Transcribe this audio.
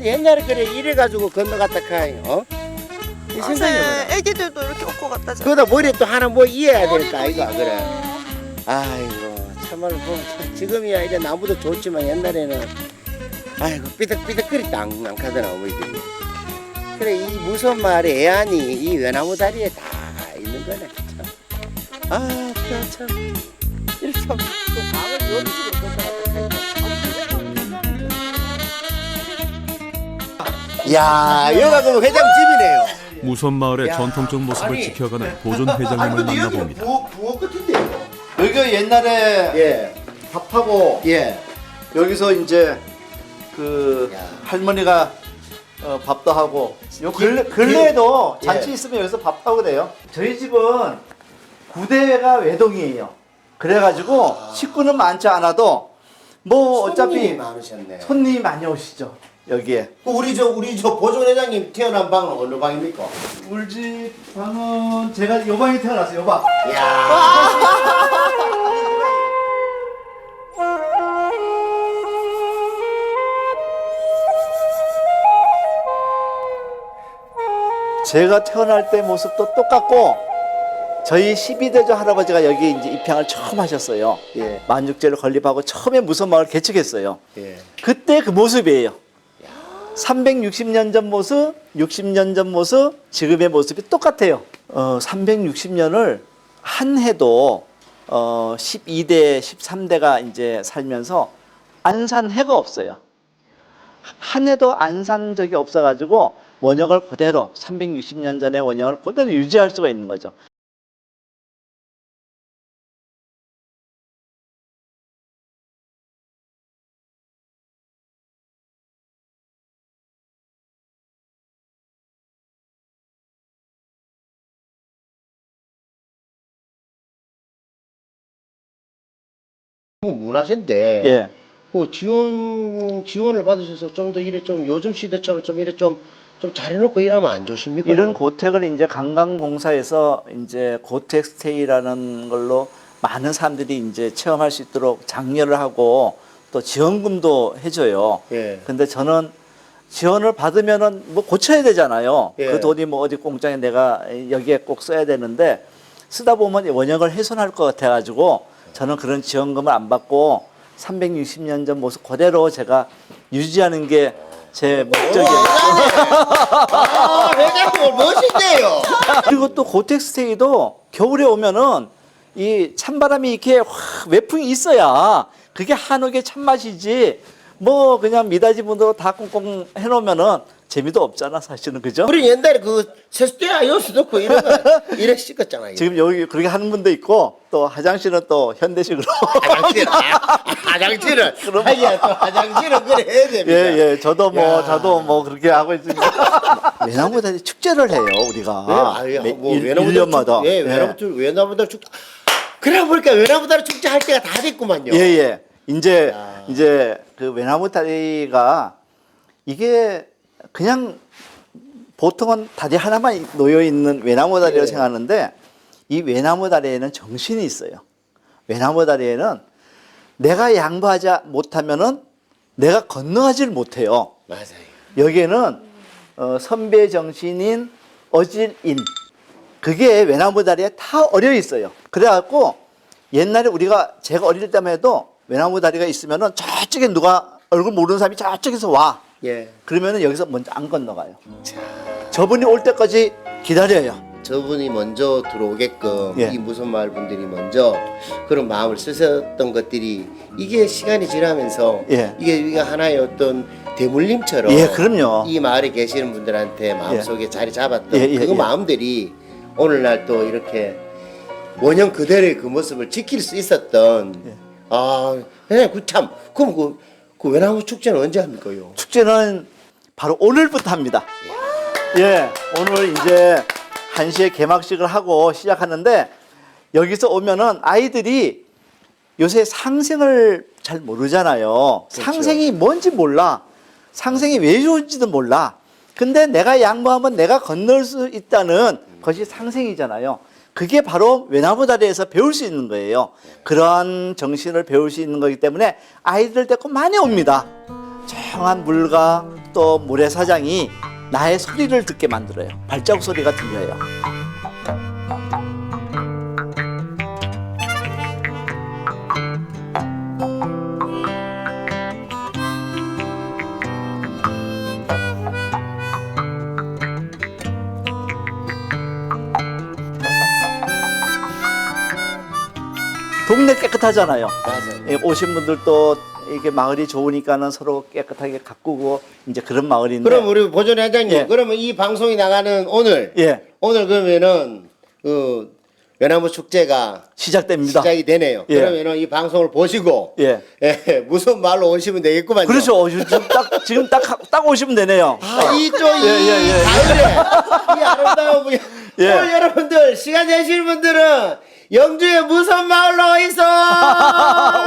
근데 옛날에 그래 이래 가지고 건너갔다 카이 어? 이 생각이 애기들도 이렇게 업고 갔다 잖아 그러다 머리에 또 하나 뭐 이어야 될까 아이가 그래 이고. 아이고 참말로 보면 참 지금이야 이제 나무도 좋지만 옛날에는 아이고 삐득삐득거리다 안, 안 가더라 어머니들이 그래 이 무슨 말의 애안이 이 외나무 다리에 다 있는 거네 참. 아참 이렇게 참 또 밤을 여기서 야 여기가 그 회장 집이네요 무선 마을의 야, 전통적 모습을 아니, 지켜가는 보존 회장님을 만나봅니다. 부엌, 부엌 같은데요 여기가 옛날에 예 밥하고 예. 여기서 이제 그 야. 할머니가 어, 밥도 하고 요 근래, 근래에도 예. 잔치 있으면 여기서 밥하고 그래요. 저희 집은 구대가 외동이에요. 그래가지고 식구는 많지 않아도 뭐 손님이 어차피 많으셨네. 손님이 많이 오시죠 여기에. 그 우리 저 우리 저 보존 회장님 태어난 방은 어느 방입니까? 우리 집 방은 제가 요 방에 태어났어요. 요 방. 야. 제가 태어날 때 모습도 똑같고 저희 12대조 할아버지가 여기 이제 입향을 처음 하셨어요. 예. 만육제를 건립하고 처음에 무선마을 개척했어요. 예. 그때 그 모습이에요. 360년 전 모습, 60년 전 모습, 지금의 모습이 똑같아요. 어, 360년을 한 해도 어, 12대, 13대가 이제 살면서 안 산 해가 없어요. 한 해도 안 산 적이 없어가지고 원형을 그대로 360년 전의 원형을 그대로 유지할 수가 있는 거죠. 문화재인데 예. 그 지원 지원을 받으셔서 좀 더 이래 좀 요즘 시대처럼 좀 이래 좀 좀 잘해놓고 일하면 안 좋습니까? 이런 고택을 이제 관광공사에서 이제 고택 스테이라는 걸로 많은 사람들이 이제 체험할 수 있도록 장려를 하고 또 지원금도 해줘요. 예. 근데 저는 지원을 받으면은 뭐 고쳐야 되잖아요. 예. 그 돈이 뭐 어디 공장에 내가 여기에 꼭 써야 되는데 쓰다 보면 원형을 훼손할 것 같아가지고 저는 그런 지원금을 안 받고 360년 전 모습 그대로 제가 유지하는 게 제 목적이에요. 아 회장님 멋있네요. 그리고 또 고택 스테이도 겨울에 오면은 이 찬바람이 이렇게 확 외풍이 있어야 그게 한옥의 참맛이지 뭐 그냥 미닫이 문으로 다 꽁꽁 해놓으면은 재미도 없잖아 사실은 그죠? 우리 옛날에 그 세수대야 여수 넣고 이런 거 이래 씻었잖아요. 지금 여기 그렇게 하는 분도 있고 또 화장실은 또 현대식으로 화장실 아, 화장실은 그럼- 하기야 또 화장실은 그래 해야 됩니다. 예예 저도 뭐 야. 저도 뭐 그렇게 하고 있습니다. 외나무다 축제를 해요 우리가 네, 아유, 매- 뭐 일- 외나무들 일년마다 축- 예, 예. 외나무들 외나무들 축. 그래 보니까 외나무들 축제 할 때가 다 됐구만요. 예예. 이제 야. 이제 그 외나무 다리가 이게 그냥 보통은 다리 하나만 놓여 있는 외나무 다리라고 예. 생각하는데 이 외나무 다리에는 정신이 있어요. 외나무 다리에는 내가 양보하지 못하면은 내가 건너가지를 못해요. 맞아요. 여기에는 어, 선배 정신인 어질인 그게 외나무 다리에 다 어려 있어요. 그래갖고 옛날에 우리가 제가 어릴 때만 해도 외나무 다리가 있으면은 저쪽에 누가 얼굴 모르는 사람이 저쪽에서 와. 예. 그러면은 여기서 먼저 안 건너가요. 저분이 올 때까지 기다려요. 저분이 먼저 들어오게끔 예. 이 무슨 마을 분들이 먼저 그런 마음을 쓰셨던 것들이 이게 시간이 지나면서 예. 이게 이게 하나의 어떤 대물림처럼 예, 그럼요. 이 마을에 계시는 분들한테 마음속에 자리 잡았던 예, 예, 그 예. 마음들이 오늘날 또 이렇게 원형 그대로의 그 모습을 지킬 수 있었던 예. 아, 네, 그참 그럼 그, 그 외나무 축제는 언제 합니까요? 축제는 바로 오늘부터 합니다. 예, 오늘 이제 1시에 개막식을 하고 시작하는데 여기서 오면은 아이들이 요새 상생을 잘 모르잖아요. 상생이 뭔지 몰라. 상생이 왜 좋은지도 몰라. 근데 내가 양보하면 내가 건널 수 있다는 것이 상생이잖아요. 그게 바로 외나무 다리에서 배울 수 있는 거예요. 그러한 정신을 배울 수 있는 거기 때문에 아이들 데리고 많이 옵니다. 조용한 물과 또 모래사장이 나의 소리를 듣게 만들어요. 발자국 소리가 들려요. 동네 깨끗하잖아요. 맞아요. 예, 오신 분들도 이게 마을이 좋으니까는 서로 깨끗하게 가꾸고 이제 그런 마을인데. 그럼 우리 보존 회장님, 예. 그러면 이 방송이 나가는 오늘, 예 오늘 그러면은 그 외나무 축제가 시작됩니다. 시작이 되네요. 예. 그러면은 이 방송을 보시고 예. 예, 무슨 말로 오시면 되겠구만요. 그렇죠. 지금 딱 지금 딱 딱 오시면 되네요. 아, 이쪽 이 예, 예, 예. 가을에 이 아름다운 분. 예. 오늘 여러분들 시간 되시는 분들은 영주의 무슨 마을로 있어.